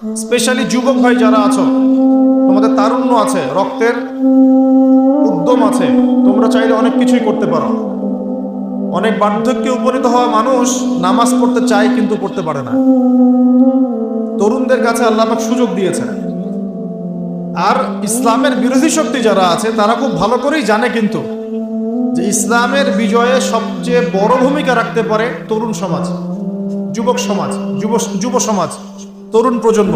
Specially যুবক ভাই যারা আছো, তোমাদের তারুণ্য আছে, রক্তের উদ্যম আছে, তোমরা চাইলে অনেক কিছুই করতে পারো। অনেক বার্ধক্যে উপনীত হওয়া মানুষ নামাজ পড়তে চায় কিন্তু পড়তে পারে না। তরুণদের কাছে আল্লাহ পাক সুযোগ দিয়েছে আর ইসলামের বিরোধী শক্তি যারা আছে, তারা খুব ভালো করেই জানে কিন্তু যে ইসলামের বিজয়ে সবচেয়ে বড় ভূমিকা রাখতে পারে তরুণ সমাজ, যুবক সমাজ, যুব যুব সমাজ। তরুণ প্রজন্ম।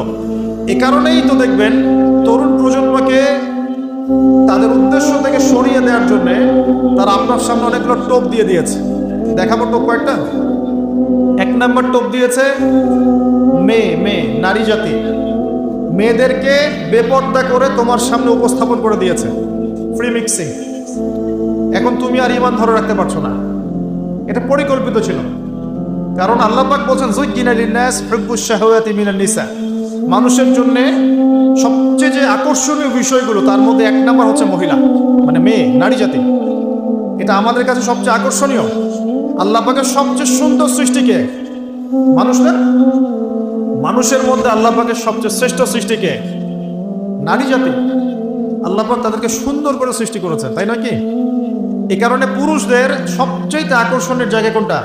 এ কারণেই তো দেখবেন তরুণ প্রজন্মকে তাদের উদ্দেশ্য থেকে সরিয়ে দেওয়ার জন্য তারা আপনার সামনে অনেকগুলো টোপ দিয়ে দিয়েছে। দেখাবো টোপ কয়েকটা। এক নম্বর টোপ দিয়েছে মেয়ে মেয়ে, নারী জাতি। মেয়েদেরকে বেপর্দা করে তোমার সামনে উপস্থাপন করে দিয়েছে। ফ্রি মিক্সিং এখন তুমি আর ইমান ধরে রাখতে পারছ না। এটা পরিকল্পিত ছিল। কারণ আল্লাহ পাক বলছেন জুজ্জিনা লিন্নাস হুব্বুশ শাহওয়াতি মিনান নিসা। মানুষের জন্য সবচেয়ে যে আকর্ষণীয় বিষয়গুলো, তার মধ্যে এক নাম্বার হচ্ছে মহিলা মানে মেয়ে, নারী জাতি। এটা আমাদের কাছে সবচেয়ে আকর্ষণীয়। আল্লাহ পাকের সবচেয়ে সুন্দর সৃষ্টিকে মানুষ না মানুষের মধ্যে আল্লাহ পাকের সবচেয়ে শ্রেষ্ঠ সৃষ্টিকে নারী জাতি। আল্লাহ পাক তাদেরকে সুন্দর করে সৃষ্টি করেছেন, তাই নয় কি? এই কারণে পুরুষদের সবচেয়ে আকর্ষণের জায়গা কোনটা?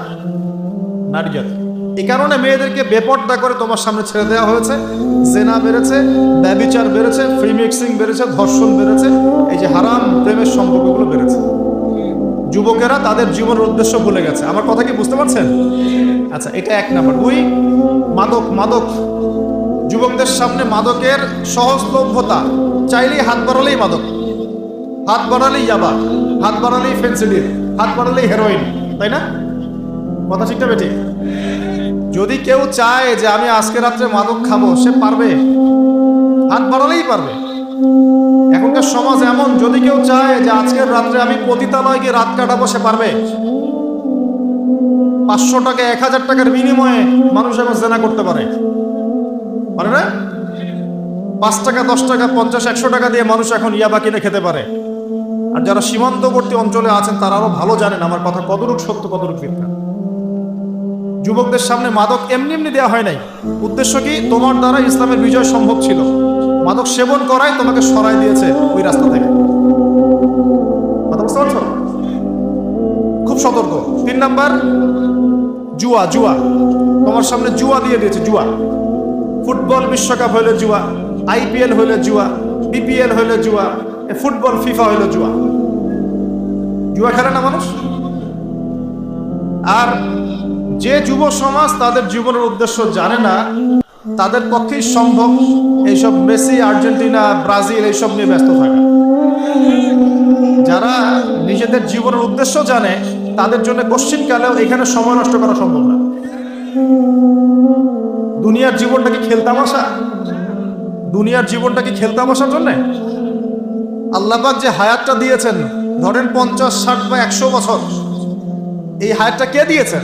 নারী জাতি। এই কারণে মেয়েদেরকে বেপর্দা করে তোমার সামনে ছেড়ে দেওয়া হয়েছে। জেনা বেড়েছে, ব্যবিচার বেড়েছে ফ্রি মিক্সিং বেড়েছে, ধর্ষণ বেড়েছে, এই যে হারাম প্রেমের সম্পর্কগুলো বেড়েছে। যুবকেরা তাদের জীবনের উদ্দেশ্য ভুলে গেছে। আমার কথা কি বুঝতে পারছেন? আচ্ছা এটা এক নাম্বার। দুই, মাদক মাদক। যুবকদের সামনে মাদকের সহজলভ্যতা। চাইলেই হাত বাড়ালেই মাদক। হাত বাড়ালেই ইয়াবা। হাত বাড়ালেই ফেন্সিডিল হাত বাড়ালেই হেরোইন। তাই না? কথা ঠিকটা বেটি যদি কেউ চায় যে আমি আজকে রাত্রে মাদক খাব, সে পারবে? হাত বাড়ালেই পারবে। এখনকার সমাজ এমন, যদি কেউ চায় যে আজকের রাত্রে আমি পতিতালয় গিয়ে রাত কাটাবো, সে পারবে। পাঁচশো টাকা, এক হাজার টাকার বিনিময়ে মানুষ এখন জেনা করতে পারে। পারে না? পাঁচ টাকা, দশ টাকা, পঞ্চাশ, একশো টাকা দিয়ে মানুষ এখন ইয়াবা কিনে খেতে পারে। আর যারা সীমান্তবর্তী অঞ্চলে আছেন, তারা আরও ভালো জানেন, আমার কথা কতটুক সত্য, কতটুক মিথ্যা। যুবকদের সামনে মাদক এমনি এমনি দেওয়া হয় নাই। উদ্দেশ্য কি? তোমার দ্বারা ইসলামের বিজয় সম্ভব ছিল। মাদক সেবন করাই তোমাকে সরাই দিয়েছে ওই রাস্তা থেকে। খুব সতর্ক। তিন নাম্বার, জুয়া জুয়া। তোমার সামনে জুয়া দিয়ে দিয়েছে, জুয়া। ফুটবল বিশ্বকাপ হইলে জুয়া, আইপিএল হইলে জুয়া, বিপিএল হইলে জুয়া ফুটবল, ফিফা হইলে জুয়া। জুয়া খেলে না মানুষ? আর যে যুব সমাজ তাদের জীবনের উদ্দেশ্য জানে না, তাদের পক্ষেই সম্ভব এইসব মেসি, আর্জেন্টিনা, ব্রাজিল এইসব নিয়ে ব্যস্ত থাকা। যারা নিজেদের জীবনের উদ্দেশ্য জানে, তাদের জন্য কোশ্চিনকালেও এখানে সময় নষ্ট করা সম্ভব না। দুনিয়ার জীবনটা কি খেলতামাশা দুনিয়ার জীবনটা কি খেলতামাশার জন্যে? আল্লাহবাক যে হায়াতটা দিয়েছেন, ধরেন পঞ্চাশ, ষাট বা একশো বছর, এই হায়াতটা কে দিয়েছেন?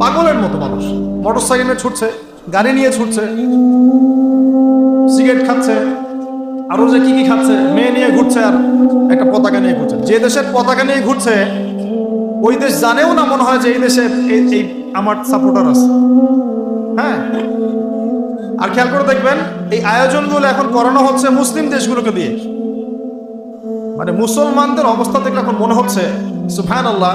পাগলের মতো মানুষ। মোটর সাইকেলে ছুটছে, গাড়ি নিয়ে ছুটছে সিগারেট খাচ্ছে, আরও যে কি কি খাচ্ছে, মেয়ে নিয়ে ঘুরছে আর একটা পতাকা নিয়ে ঘুরছে। যে দেশের পতাকা নিয়ে ঘুরছে, ওই দেশ জানেও না মনে হয় যে এই দেশে এই এই আমার সাপোর্টার আছে। হ্যাঁ? আর খেয়াল করে দেখবেন, এই আয়োজনগুলো এখন করানো হচ্ছে মুসলিম দেশগুলোকে দিয়ে। মানে মুসলমানদের অবস্থা দেখলে এখন মনে হচ্ছে সুফান আল্লাহ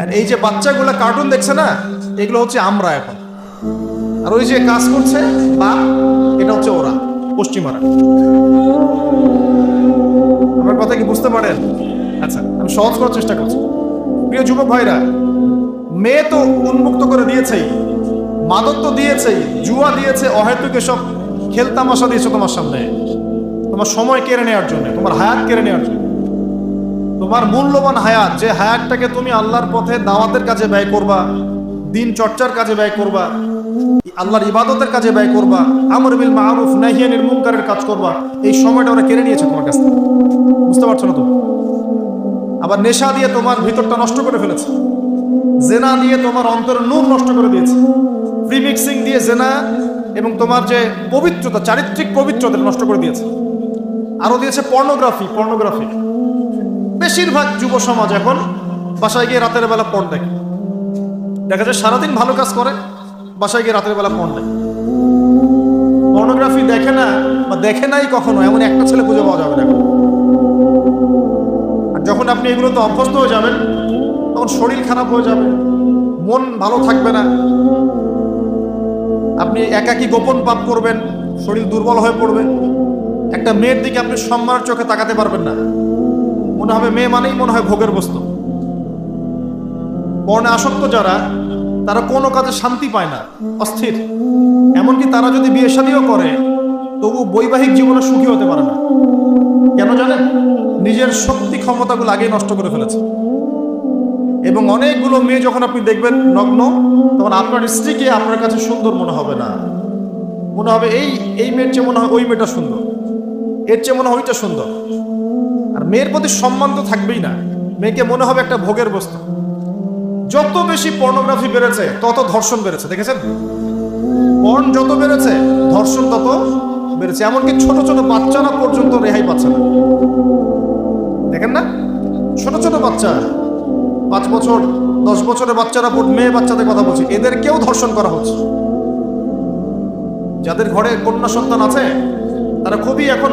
আর এই যে বাচ্চাগুলো কার্টুন দেখছে না, এগুলো হচ্ছে আমরা এখন। আর ওই যে কাজ করছে, বা, এটা হচ্ছে ওরা, পশ্চিমারা। আমার কথা কি বুঝতে পারেন? আচ্ছা আমি সহজ করার চেষ্টা করছি। প্রিয় যুবক ভাইরা, মেয়ে তো উন্মুক্ত করে দিয়েছেই, মাদক তো দিয়েছেই, জুয়া দিয়েছে, অহেতুক এসব খেলতামাশা দিয়েছে তোমার সামনে। তোমার সময় কেড়ে নেওয়ার জন্য, তোমার হায়াত কেড়ে নেওয়ার জন্য। তোমার মূল্যবান হায়াত, যে হায়াতটাকে তুমি আল্লাহর পথে দাওয়াতের কাজে ব্যয় করবা, দিন চর্চার কাজে ব্যয় করবা, আল্লাহর ইবাদতের কাজে ব্যয় করবা, আমর বিল মারুফ নাহিয়ানির মুনকারের কাজ করবা, এই সময়টা ওরা কেড়ে নিয়েছে তোমার কাছ থেকে। বুঝতে পারছ না তুমি আবার নেশা দিয়ে তোমার ভিতরটা নষ্ট করে ফেলেছে। জেনা দিয়ে তোমার অন্তর নূর নষ্ট করে দিয়েছে। ফ্রি মিক্সিং দিয়ে জেনা এবং তোমার যে পবিত্রতা, চারিত্রিক পবিত্রতা নষ্ট করে দিয়েছে। আরও দিয়েছে পর্নোগ্রাফি পর্নোগ্রাফি বেশিরভাগ যুব সমাজ এখন বাসায় গিয়ে রাতের বেলা পণ দেখে। দেখা যায় সারাদিন ভালো কাজ করে, বাসায় গিয়ে রাতের বেলা পণ দেখে। পর্নোগ্রাফি দেখে না বা দেখে নাই কখনো, এমন একটা ছেলে খুঁজে পাওয়া যাবে না এখন। আর যখন আপনি এগুলোতে অভ্যস্ত হয়ে যাবেন, তখন শরীর খারাপ হয়ে যাবে, মন ভালো থাকবে না। আপনি একাকী গোপন পাপ করবেন, শরীর দুর্বল হয়ে পড়বে। একটা মেয়ের দিকে আপনি সম্মানের চোখে তাকাতে পারবেন না। মনে হবে মেয়ে মানেই মনে হয় ভোগের বস্তু। পর্ণে আসক্ত যারা, তারা কোনো কাজে শান্তি পায় না, অস্থির। এমনকি তারা যদি বিয়ে শাদিও করে, তবু বৈবাহিক জীবনে সুখী হতে পারে না। কেন জানেন? নিজের শক্তি ক্ষমতাগুলো আগেই নষ্ট করে ফেলেছে। এবং অনেকগুলো মেয়ে যখন আপনি দেখবেন নগ্ন, তখন আপনার স্ত্রীকে আপনার কাছে সুন্দর মনে হবে না। মনে হবে, এই এই মেয়ের চেয়ে মনে হয় ওই মেয়েটা সুন্দর। এর চেয়ে মনে হয় ওইটা সুন্দর। মেয়ের প্রতি সম্মান তো থাকবেই না। মেয়েকে মনে হবে একটা ভোগের বস্তু। যত বেশি পর্নোগ্রাফি বেড়েছে, তত ধর্ষণ বেড়েছে, দেখেছেন? পর্ন যত বেড়েছে, ধর্ষণ তত বেড়েছে। এমনকি ছোট ছোট বাচ্চারা পর্যন্ত রেহাই পাচ্ছে না। দেখেন না? ছোট ছোট বাচ্চা, পাঁচ বছর, দশ বছরের বাচ্চারা মেয়ে বাচ্চাদের কথা বলছি, এদেরকেও ধর্ষণ করা হচ্ছে। যাদের ঘরে কন্যা সন্তান আছে, তারা খুবই এখন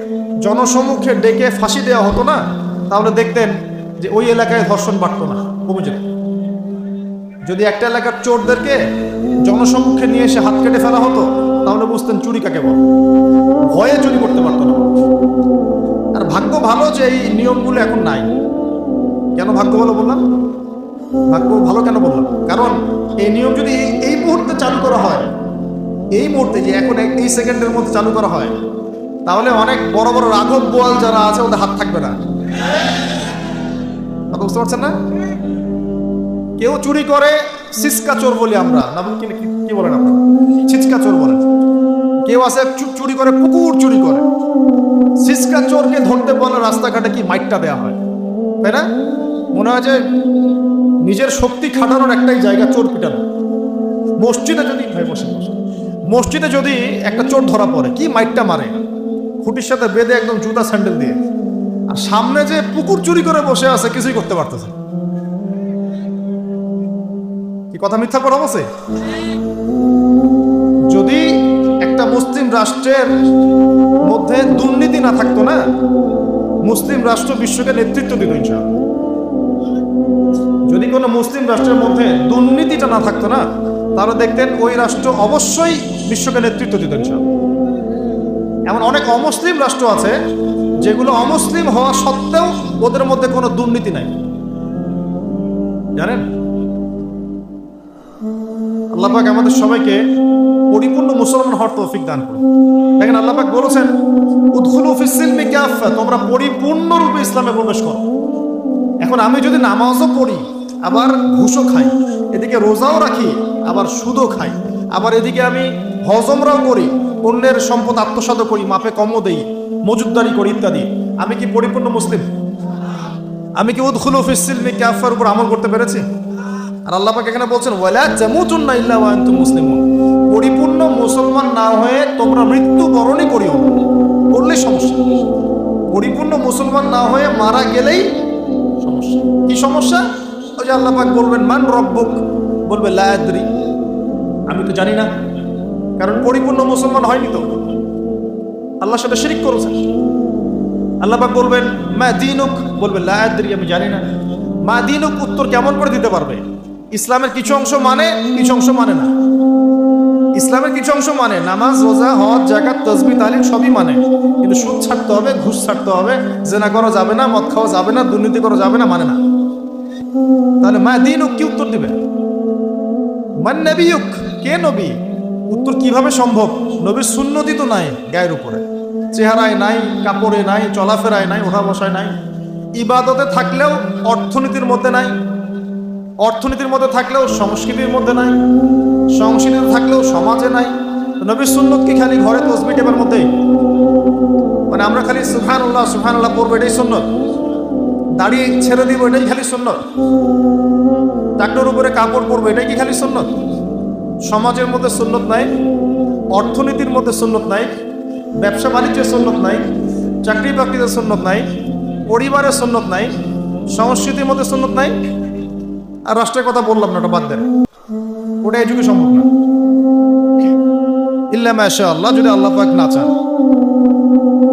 জনসমুখে ডেকে ফাঁসি দেওয়া হতো না, তাহলে দেখতেন যে ওই এলাকায় ধর্ষণ বাড়তো না যেত যদি একটা এলাকার চোরদেরকে জনসমুখে নিয়ে এসে হাত কেটে ফেলা হতো, তাহলে বুঝতেন চুরি কাকে বল। ভয়ে চুরি করতে পারতো না আর ভাগ্য ভালো যে এই নিয়মগুলো এখন নাই। কেন ভাগ্য ভালো বললাম? ভাগ্য ভালো কেন বললাম? কারণ এই নিয়ম যদি এই- মুহূর্তে চালু করা হয়, এই মুহূর্তে যে এখন এই সেকেন্ডের মধ্যে চালু করা হয় তাহলে অনেক বড় বড় রাঘব বোয়াল যারা আছে, ওদের হাত থাকবে না। কথা বুঝতে পারছেন না? কেউ চুরি করে সিসকা চোর বলি আমরা। না কি বলেন আপনারা? ছিচকা চোর বলেন। কেউ আছে চুরি করে পুকুর চুরি করে। সিসকা চোরকে ধরতে বলে রাস্তাঘাটে কি মাইটটা দেওয়া হয়? তাই না? মনে হয় যে নিজের শক্তি খাটানোর একটাই জায়গা চোর পিটানো। মসজিদে যদি ভাই বসে বসে মসজিদে যদি একটা চোর ধরা পড়ে, কি মাইটটা মারে? খুঁটির সাথে বেঁধে একদম জুতা স্যান্ডেল দিয়ে। আর সামনে যে পুকুর চুরি করে বসে আছে, কিছুই করতে পারতেছে কি কথা মিথ্যা করা বসে যদি একটা মুসলিম রাষ্ট্রের মধ্যে দুর্নীতি না থাকতো না, মুসলিম রাষ্ট্র বিশ্বকে নেতৃত্ব দিত যদি কোনো মুসলিম রাষ্ট্রের মধ্যে দুর্নীতিটা না থাকতো না, তাহলে দেখতেন ওই রাষ্ট্র অবশ্যই বিশ্বকে নেতৃত্ব দিত ইনশাআল্লাহ। এমন অনেক অমুসলিম রাষ্ট্র আছে যেগুলো অমুসলিম হওয়া সত্ত্বেও ওদের মধ্যে কোনো দুর্নীতি নাই। জানেন? আল্লাহ পাক আমাদের সবাইকে পরিপূর্ণ মুসলমান হওয়ার তৌফিক দান করুন। দেখেন আল্লাহ পাক বলেছেন, উদখুলু ফিসিলমি কাফা তোমরা পরিপূর্ণরূপে ইসলামে প্রবেশ করো। এখন আমি যদি নামাজও পড়ি, আবার ঘুষও খাই, এদিকে রোজাও রাখি, আবার সুদও খাই, আবার এদিকে আমি হজমরাও করি অন্যের সম্পদ আত্মসাত করি, মাপে কমও দেই, মজুদদারি করি ইত্যাদি। আমি কি পরিপূর্ণ মুসলিম? আমি কি উদখুলু ফিসিলমি কাফার উপর আমল করতে পেরেছি? আর আল্লাহ এখানে বলছেন, ওয়ালা তামুতুন্না ইল্লা ওয়া আনতুম মুসলিমুন। পরিপূর্ণ মুসলমান না হয়ে তোমরা মৃত্যু বরণই করিও। করলে সমস্যা। পরিপূর্ণ মুসলমান না হয়ে মারা গেলেই সমস্যা। কি সমস্যা? ওই যে আল্লাহ পাক বলবেন, মান রব্বুক? বলবে, লা আদরি। আমি তো জানি না। কারণ পরিপূর্ণ মুসলমান হয়নি তো। আল্লাহর সাথে শিরিক করেছেন আল্লাহবাক বলবেন, মা দিনুক? বলবে আমি জানি না। মা দিনুক উত্তর কেমন করে দিতে পারবে? ইসলামের কিছু অংশ মানে কিছু অংশ মানে না। ইসলামের কিছু অংশ মানে নামাজ, রোজা, হজ জাকাত তসবি তালিম সবই মানে। কিন্তু সুদ ছাড়তে হবে, ঘুষ ছাড়তে হবে, জেনা করা যাবে না, মদ খাওয়া যাবে না, দুর্নীতি করা যাবে না মানে না। তাহলে মা দিনুক কি উত্তর দিবে? মান নবিয়ুক? কে নবী? উত্তর কীভাবে সম্ভব? নবীর সুন্নতি তো নাই গায়ের উপরে। চেহারায় নাই, কাপড়ে নাই, চলাফেরায় নাই ওঠা বসায় নাই। ইবাদতে থাকলেও অর্থনীতির মধ্যে নাই। অর্থনীতির মধ্যে থাকলেও সংস্কৃতির মধ্যে নাই। সংস্কৃতিতে থাকলেও সমাজে নাই। নবীর সুন্নত কি খালি ঘরে তসবি টেপের মধ্যেই মানে আমরা খালি সুফান উল্লাহ সুফান উল্লাহ পড়ব, এটাই সুন্নত। দাড়ি ছেড়ে দিব, এটাই খালি সুন্নত। ডাক্তার উপরে কাপড় পরবো, এটাই কি খালি সুন্নত? সমাজের মধ্যে সুন্নত নাই, অর্থনীতির মধ্যে সুন্নত নাই, ব্যবসা বাণিজ্যের সুন্নত নাই, চাকরি বাকরিতে সুন্নত নাই পরিবারের সুন্নত নাই, সংস্কৃতির মধ্যে সুন্নত নাই। আর রাষ্ট্রের কথা বললাম না, ওটা বাদ দেন। ওটা যুগে সম্ভব না। ইল্লা মাশা আল্লাহ, যদি আল্লাহ পাক না চান,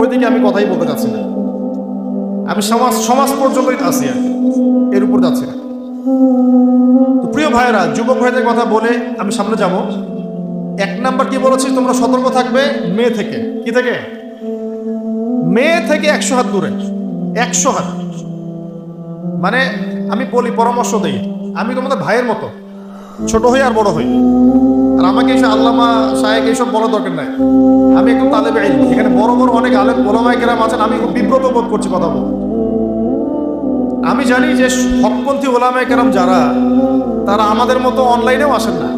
ওইদিকে আমি কথাই বলতে চাচ্ছি না। আমি সমাজ সমাজ পর্যন্তই আছি এর উপর যাচ্ছি না। প্রিয় ভাইয়েরা, যুবক ভাইদের কথা বলে আমি সামনে যাব। এক নাম্বার কি বলেছি তোমরা সতর্ক থাকবে মেয়ে থেকে। কি থেকে? মেয়ে থেকে একশো হাত দূরে। একশো হাত। মানে আমি বলি, পরামর্শ দিই। আমি তোমাদের ভাইয়ের মতো। ছোট হই আর বড় হই। আর আমাকে এইসব আল্লামা সাহেব এইসব বলার দরকার নাই। আমি একটু তালেবে এখানে বড় বড় অনেক আলেম ওলামাই কেরাম আছেন। আমি বিব্রত বোধ করছি কথা বল আমি জানি যে হকপন্থী ওলামাই কেরাম যারা, তারা আমাদের মতো অনলাইনেও আসেন না।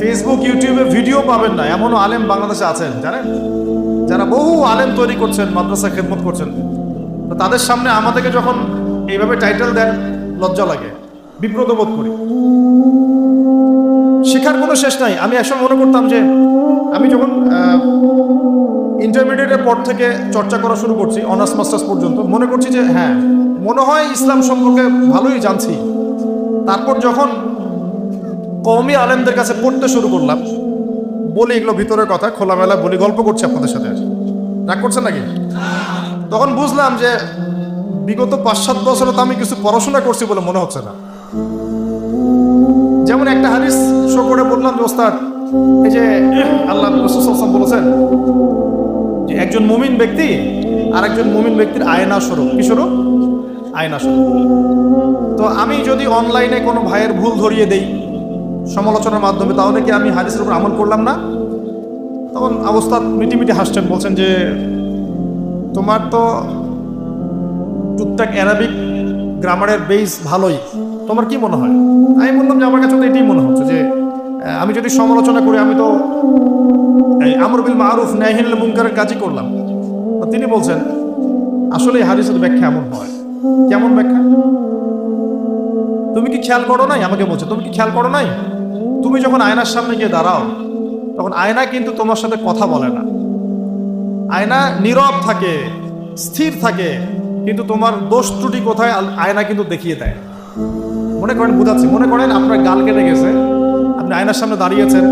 ফেসবুক ইউটিউবে ভিডিও পাবেন না, এমনও আলেম বাংলাদেশে আছেন, জানেন? যারা বহু আলেম তৈরি করছেন মাদ্রাসা খেদমত করছেন তাদের সামনে আমাদেরকে যখন এইভাবে টাইটেল দেন, লজ্জা লাগে, বিব্রত বোধ করি। শেখার কোনো শেষ নাই। আমি একসময় মনে করতাম যে, আমি যখন ইন্টারমিডিয়েটের পর থেকে চর্চা করা শুরু করছি অনার্স মাস্টার্স পর্যন্ত। মনে করছি যে হ্যাঁ মনে হয় ইসলাম সম্পর্কে ভালোই জানছি। তারপর যখন কওমি আলেমদের কাছে পড়তে শুরু করলাম, বলি এগুলো ভিতরের কথা, খোলামেলা বলি, গল্প করছি আপনাদের সাথে। রাগ করছেন নাকি? তখন বুঝলাম যে, বিগত পাঁচ সাত বছরে তো আমি কিছু পড়াশোনা করছি বলে মনে হচ্ছে না। যেমন একটা হাদিস শো করে বললাম যে, ওস্তাদ, এই যে আল্লাহ বলেছেন যে একজন মুমিন ব্যক্তি আর একজন মুমিন ব্যক্তির আয়না স্বরূপ। কি স্বরূপ? আয়না স্বরূপ। তো আমি যদি অনলাইনে কোনো ভাইয়ের ভুল ধরিয়ে দেই সমালোচনার মাধ্যমে, তাহলে কি আমি হাদিসের উপর আমল করলাম না? তখন অবস্থা মিটিমিটি হাসছেন, বলছেন যে তোমার তো টুকটাক অ্যারাবিক গ্রামারের বেস ভালোই। তোমার কি মনে হয়? আমি বললাম যে আমার কাছে তো এটাই মনে হচ্ছে যে আমি যদি সমালোচনা করি, আমি তো আমর বিল মারুফ ন্যায়হীন মুনকারের কাজই করলাম। তিনি বলছেন, আসলে হাদিসের ব্যাখ্যা এমন হয়। কেমন ব্যাখ্যা? তুমি কি খেয়াল করো নাই? আমাকে বলছে, তুমি কি খেয়াল করো নাই? তুমি যখন আয়নার সামনে গিয়ে দাঁড়াও, তখন আয়না কিন্তু তোমার সাথে কথা বলে না। আয়না নীরব থাকে, স্থির থাকে, কিন্তু তোমার দোষ ত্রুটি কোথায়? আয়না কিন্তু দেখিয়ে দেয়। মনে করেন, বুঝাচ্ছি, মনে করেন আপনার গাল কেটে গেছে আপনি আয়নার সামনে দাঁড়িয়েছেন।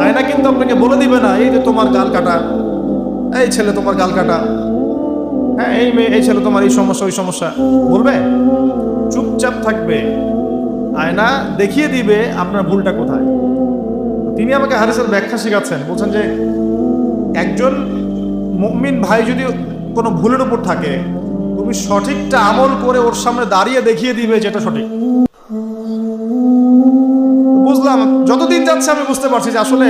আয়না কিন্তু আপনাকে বলে দিবে না, এই যে তোমার গাল কাটা, এই ছেলে তোমার গাল কাটা। হ্যাঁ এই মেয়ে, এই ছেলে তোমার এই সমস্যা, ওই সমস্যা। বলবে? চুপচাপ থাকবে। আয়না দেখিয়ে দিবে আপনার ভুলটা কোথায়। তিনি আমাকে হারিসের ব্যাখ্যা শেখাচ্ছেন। বলছেন যে, একজন মুমিন ভাই যদি কোনো ভুলের উপর থাকে, তুমি সঠিকটা আমল করে ওর সামনে দাঁড়িয়ে দেখিয়ে দিবে যেটা সঠিক। দিন যাচ্ছে আমি বুঝতে পারছি যে আসলে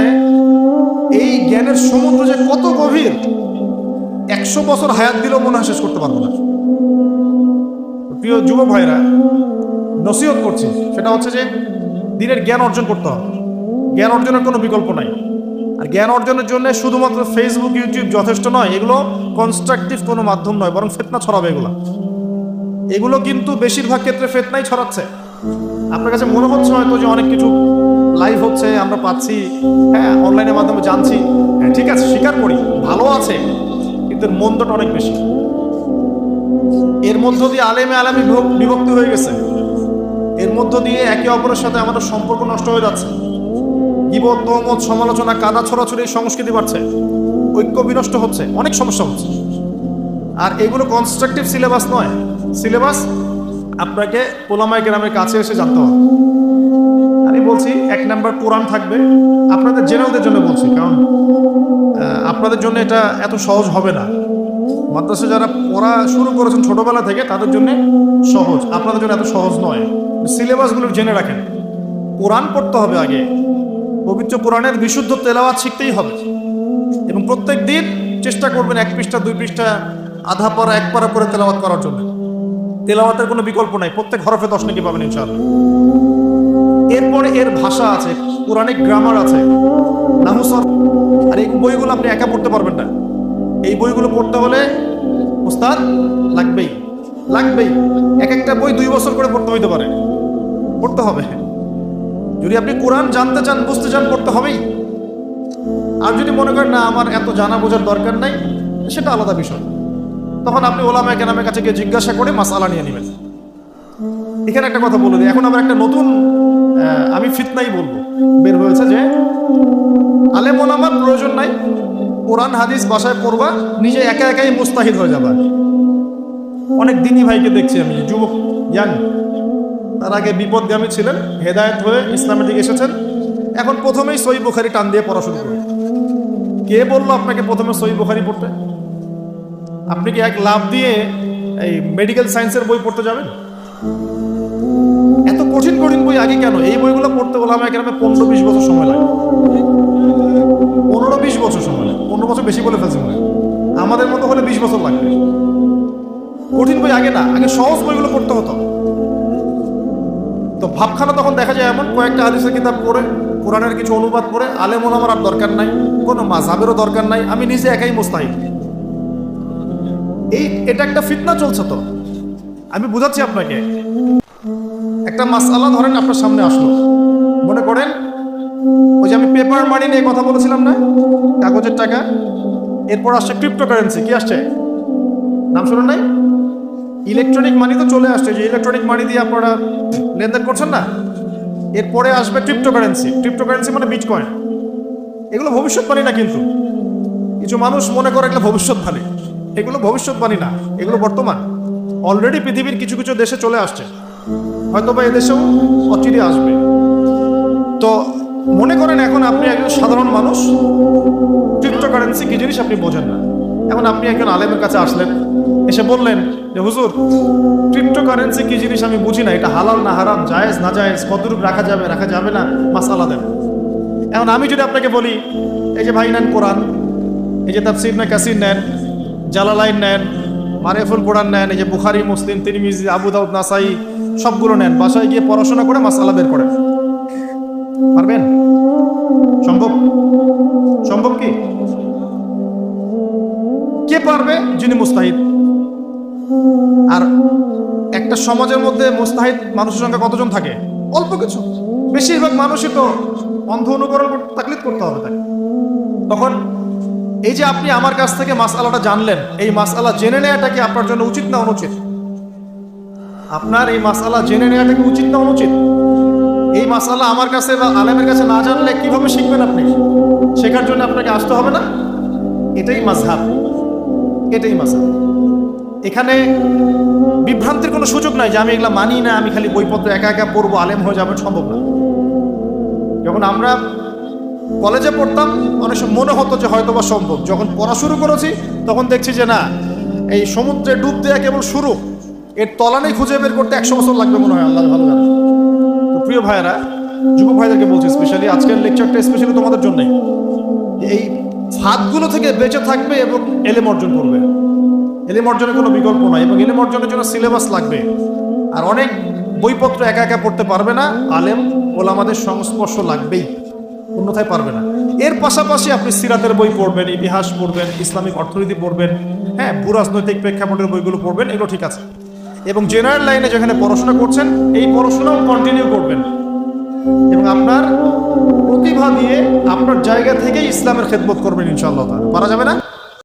এই জ্ঞানের সমুদ্র যে কত গভীর, একশো বছর হায়াত দিলেও মনে হয় শেষ করতে পারব না। প্রিয় যুব ভাইরা, নসিহত করছি, সেটা হচ্ছে যে দিনের জ্ঞান অর্জন করতে হবে। জ্ঞান অর্জনের কোনো বিকল্প নাই। আর জ্ঞান অর্জনের জন্য শুধুমাত্র ফেসবুক ইউটিউব যথেষ্ট নয়, এগুলো কনস্ট্রাকটিভ কোনো মাধ্যম নয়, বরং ফেতনা ছড়াবে এগুলো। এগুলো কিন্তু বেশিরভাগ ক্ষেত্রে ফেতনাই ছড়াচ্ছে। আপনার কাছে মনে হচ্ছে হয়তো যে অনেক কিছু লাইভ হচ্ছে, আমরা পাচ্ছি হ্যাঁ অনলাইনের মাধ্যমে জানছি হ্যাঁ ঠিক আছে, স্বীকার করি, ভালো আছে, কিন্তু মন্দটা অনেক বেশি। এর মধ্য দিয়ে আলেমে আলামী বিভক- বিভক্তি হয়ে গেছে। এর মধ্য দিয়ে একে অপরের সাথে আমাদের সম্পর্ক নষ্ট হয়ে যাচ্ছে। গিবত তহমত সমালোচনা, কাদা, ছড়াছড়ি সংস্কৃতি বাড়ছে। ঐক্য বিনষ্ট হচ্ছে, অনেক সমস্যা হচ্ছে। আর এগুলো কনস্ট্রাকটিভ সিলেবাস নয়। সিলেবাস আপনাকে পোলামাই গ্রামের কাছে এসে জানতে হবে। আমি বলছি, এক নাম্বার কোরআন থাকবে। আপনাদের জেনারেলদের জন্য বলছি, কারণ আপনাদের জন্য এটা এত সহজ হবে না। মাদ্রাসা যারা পড়া শুরু করেছেন ছোটবেলা থেকে, তাদের জন্য সহজ। আপনাদের জন্য এত সহজ নয়। সিলেবাসগুলো জেনে রাখেন। কোরআন পড়তে হবে আগে। পবিত্র কোরআনের বিশুদ্ধ তেলাওয়াত শিখতেই হবে। এবং প্রত্যেক দিন চেষ্টা করবেন এক পৃষ্ঠা, দুই পৃষ্ঠা, আধা পারা, এক পারা করে তেলাওয়াত করার জন্য। তেলাওয়াতের কোনো বিকল্প নাই। প্রত্যেক হরফে দশ নাকি পাবেন ইনশাআল্লাহ। এরপরে এর ভাষা আছে, পুরাণিক গ্রামার আছে। নাহুসর আর এই বইগুলো আপনি একা পড়তে পারবেন না। এই বইগুলো পড়তে হলে উস্তাদ লাগবেই। লাগবেই। এক একটা বই দুই বছর করে পড়তে হইতে পারে। পড়তে হবে। যদি আপনি কোরআন জানতে চান, বুঝতে চান, পড়তে হবেই। আর যদি মনে করেন, না, আমার এত জানা বোঝার দরকার নাই, সেটা আলাদা বিষয়। তখন আপনি ওলামা কেনামের কাছে গিয়ে জিজ্ঞাসা করে মাসালা নিয়ে নেবেন। এখানে একটা কথা বলে দিই। এখন আবার একটা নতুন আমি ফিতনাই বলব। বের হয়েছে যে, আলেম ওলামার প্রয়োজন নাই, কোরআন, হাদিস বাসায় পড়বা, নিজে একা একাই মুস্তাহিদ হয়ে যাবা। অনেক দিনই ভাইকে দেখছি আমি, যুবক, ইয়াং। তার আগে বিপদগামী ছিলেন, হেদায়েত হয়ে ইসলামের দিকে এসেছেন। এখন প্রথমেই সই বুখারি টান দিয়ে পড়া শুরু করেন কে বলল আপনাকে প্রথমে সই বুখারি পড়তে? আপনি কি এক লাভ দিয়ে এই মেডিকেল সায়েন্সের বই পড়তে যাবেন? এত কঠিন কঠিন বই আগে কেন? এই বইগুলো পড়তে বলে আমার গ্রামে পনেরো বিশ বছর সময় লাগে? পনেরো বিশ বছর সময় লাগে। পনেরো বছর বেশি বলে ফেলছে মনে আমাদের মতো হলে বিশ বছর লাগবে। কঠিন বই আগে না, আগে সহজ বইগুলো পড়তে হতো। তো ভাবখানা তখন দেখা যায় এমন, কয়েকটা হাদিসের কিতাব পড়ে, কোরআনের কিছু অনুবাদ পড়ে, আলেম আমার আর দরকার নাই, কোনো মাঝাবেরও দরকার নাই, আমি নিজে একাই মোস্তাহিদ। এই, এটা একটা ফিতনা চলছে তো। আমি বুঝাচ্ছি আপনাকে। একটা মাসালা ধরেন আপনার সামনে আসলো। মনে করেন, ওই যে আমি পেপার মানি নিয়ে কথা বলেছিলাম না? কাগজের টাকা। এরপর আসছে ক্রিপ্টোকারেন্সি কি আসছে? নাম শুনুন নাই? ইলেকট্রনিক মানি তো চলে আসছে, যে ইলেকট্রনিক মানি দিয়ে আপনারা লেনদেন করছেন না? এরপরে আসবে ক্রিপ্টোকারেন্সি ক্রিপ্টোকারেন্সি মানে বিটকয়েন এগুলো ভবিষ্যৎবাণী না কিন্তু। কিছু মানুষ মনে করে এগুলো ভবিষ্যৎবাণী। এগুলো ভবিষ্যৎবাণী না, এগুলো বর্তমান। অলরেডি পৃথিবীর কিছু কিছু দেশে চলে আসছে। হয়তো বা এদেশেও অচিরে আসবে। তো মনে করেন এখন আপনি একজন সাধারণ মানুষ ক্রিপ্টোকারেন্সি কি জিনিস আপনি বোঝেন না। এখন আপনি একজন আলেমের কাছে আসলেন, এসে বললেন যে, হুজুর ক্রিপ্টোকারেন্সি কি জিনিস আমি বুঝি না, এটা হালাল না হারাম, জায়েজ না জায়েজ, কতটুকু রাখা যাবে রাখা যাবে না, মাসালা দেন। এখন আমি যদি আপনাকে বলি, এই যে ভাই নেন কোরআন, এই যে তাফসির না কাসির নেন জালালাইন নেন, মারেফুল কোরআন নেন, এই যে বুখারি, মুসলিম, তিরমিজি, আবু দাউদ, নাসাই, সবগুলো নেন, বাসায় গিয়ে পড়াশোনা করে মাসালা বের করেন। পারবেন? সম্ভব? সম্ভব কি? কে পারবে? যিনি মুস্তাহিদ। আর একটা সমাজের মধ্যে মুস্তাহিদ মানুষের সংখ্যা কতজন থাকে? অল্প কিছু। বেশিরভাগ মানুষই তো অন্ধ অনুকরণ তাকলিদ করতে হবে তাকে। তখন এই যে আপনি আমার কাছ থেকে মাসালাটা জানলেন, এই মাসালা জেনে নেওয়াটা কি আপনার জন্য উচিত না অনুচিত? আপনার এই মাসালা জেনে নেওয়াটা কি উচিত না অনুচিত? এই মাসালা আমার কাছে বা আলেমের কাছে না জানলে কীভাবে শিখবেন আপনি? শেখার জন্য আপনাকে আসতে হবে না? এটাই মাঝহাব এটাই মাঝহাব এখানে বিভ্রান্তির কোনো সুযোগ নাই যে আমি এগুলো মানি না, আমি খালি বইপত্র একা একা পড়ব, আলেম হয়ে যাবেন, সম্ভব না। যখন আমরা কলেজে পড়তাম, অনেক সময় মনে হতো যে হয়তো বা সম্ভব। যখন পড়া শুরু করেছি, তখন দেখছি যে না, এই সমুদ্রে ডুব দেওয়া কেবল শুরু। এর তলানেই খুঁজে বের করতে, একশো বছর লাগবে মনে হয়, আল্লাহ ভালো প্রিয় ভাইয়েরা, যুবক ভাইদেরকে বলছি স্পেশালি আজকের লেকচারটা স্পেশালি তোমাদের জন্যই। এই ফাঁদগুলো থেকে বেঁচে থাকবে এবং এলেম অর্জন করবে। এলেম অর্জনের কোনো বিকল্প নাই, এবং এলেম অর্জনের জন্য সিলেবাস লাগবে। আর অনেক বইপত্র একা একা পড়তে পারবে না, আলেম ওলামাদের সংস্পর্শ লাগবেই। অন্যথায় পারবে না। এর পাশাপাশি আপনি সিরাতের বই পড়বেন, ইতিহাস পড়বেন, ইসলামিক অর্থনীতি পড়বেন হ্যাঁ ভূরাজনৈতিক প্রেক্ষাপটের বইগুলো পড়বেন, এগুলো ঠিক আছে। এবং জেনারেল লাইনে যেখানে পড়াশোনা করছেন, এই পড়াশোনাও কন্টিনিউ করবেন। এবং আপনার প্রতিভা দিয়ে আপনার জায়গা থেকে ইসলামের খেদমত করবেন ইনশাআল্লাহ। পারা যাবে না?